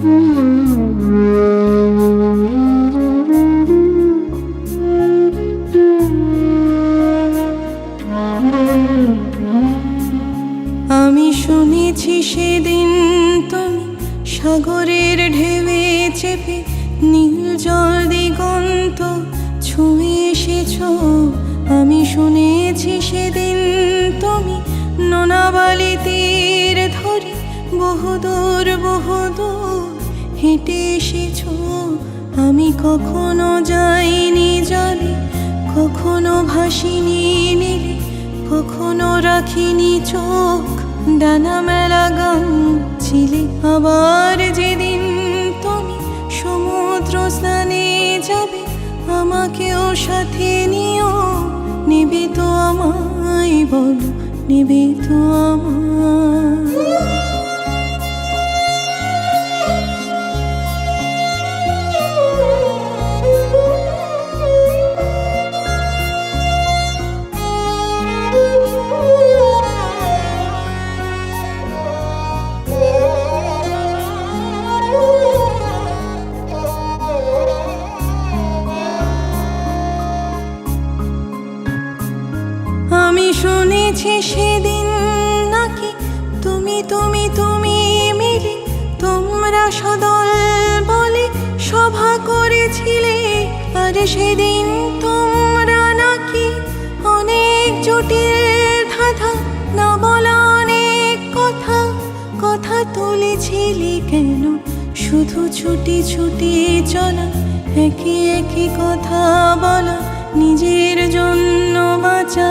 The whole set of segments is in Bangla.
আমি শুনেছি সেদিন তুমি সাগরের ঢেউে চেপে নীল জল দিগন্ত ছুঁয়ে এসেছ। আমি শুনেছি সেদিন তুমি নোনাবালি হেঁটে এসেছ? আমি কখনো যাইনি জলে, কখনো ভাসিনি নীলে, কখনো রাখিনি চোখ, ডানা মেলা গান ছিলে। আবার যেদিন তুমি সমুদ্র স্নানে যাবে, আমাকেও সাথে নিও। নেবে তো আমায় বলো, নেবে তো শুনেছি সেদিন নাকি? তুমি তুমি তুমি মিলে তোমরা সদল বলে সভা করেছিলে। আর সেদিন তোমরা নাকি অনেক জটিল ধাঁধা, না বলা অনেক কথা। কথা তুলেছিলে কেন? শুধু ছুটি ছুটি চলা একই একই কথা বলা, নিজের জন্য বাঁচা।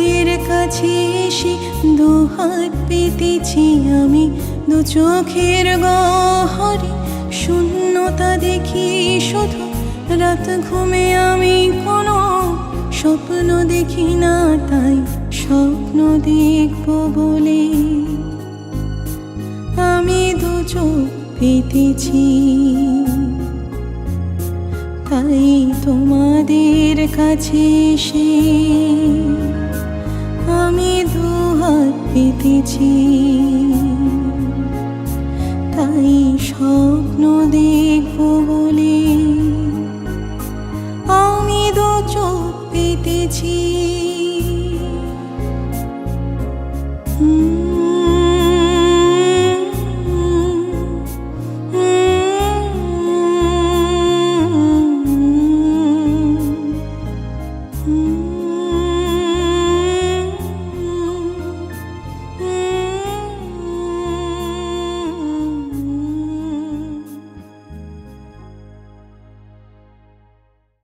তোমাদের কাছে এসে দু হাত পেতেছি আমি। দু চোখের গহরে শূন্যতা দেখি শুধু। রাত ঘুমে আমি কোনো স্বপ্ন দেখি না, তাই স্বপ্ন দেখব বলে। আমি দু চোখ পেতেছি। তাই তোমাদের কাছে এসে আমি দুহাত পেতেছি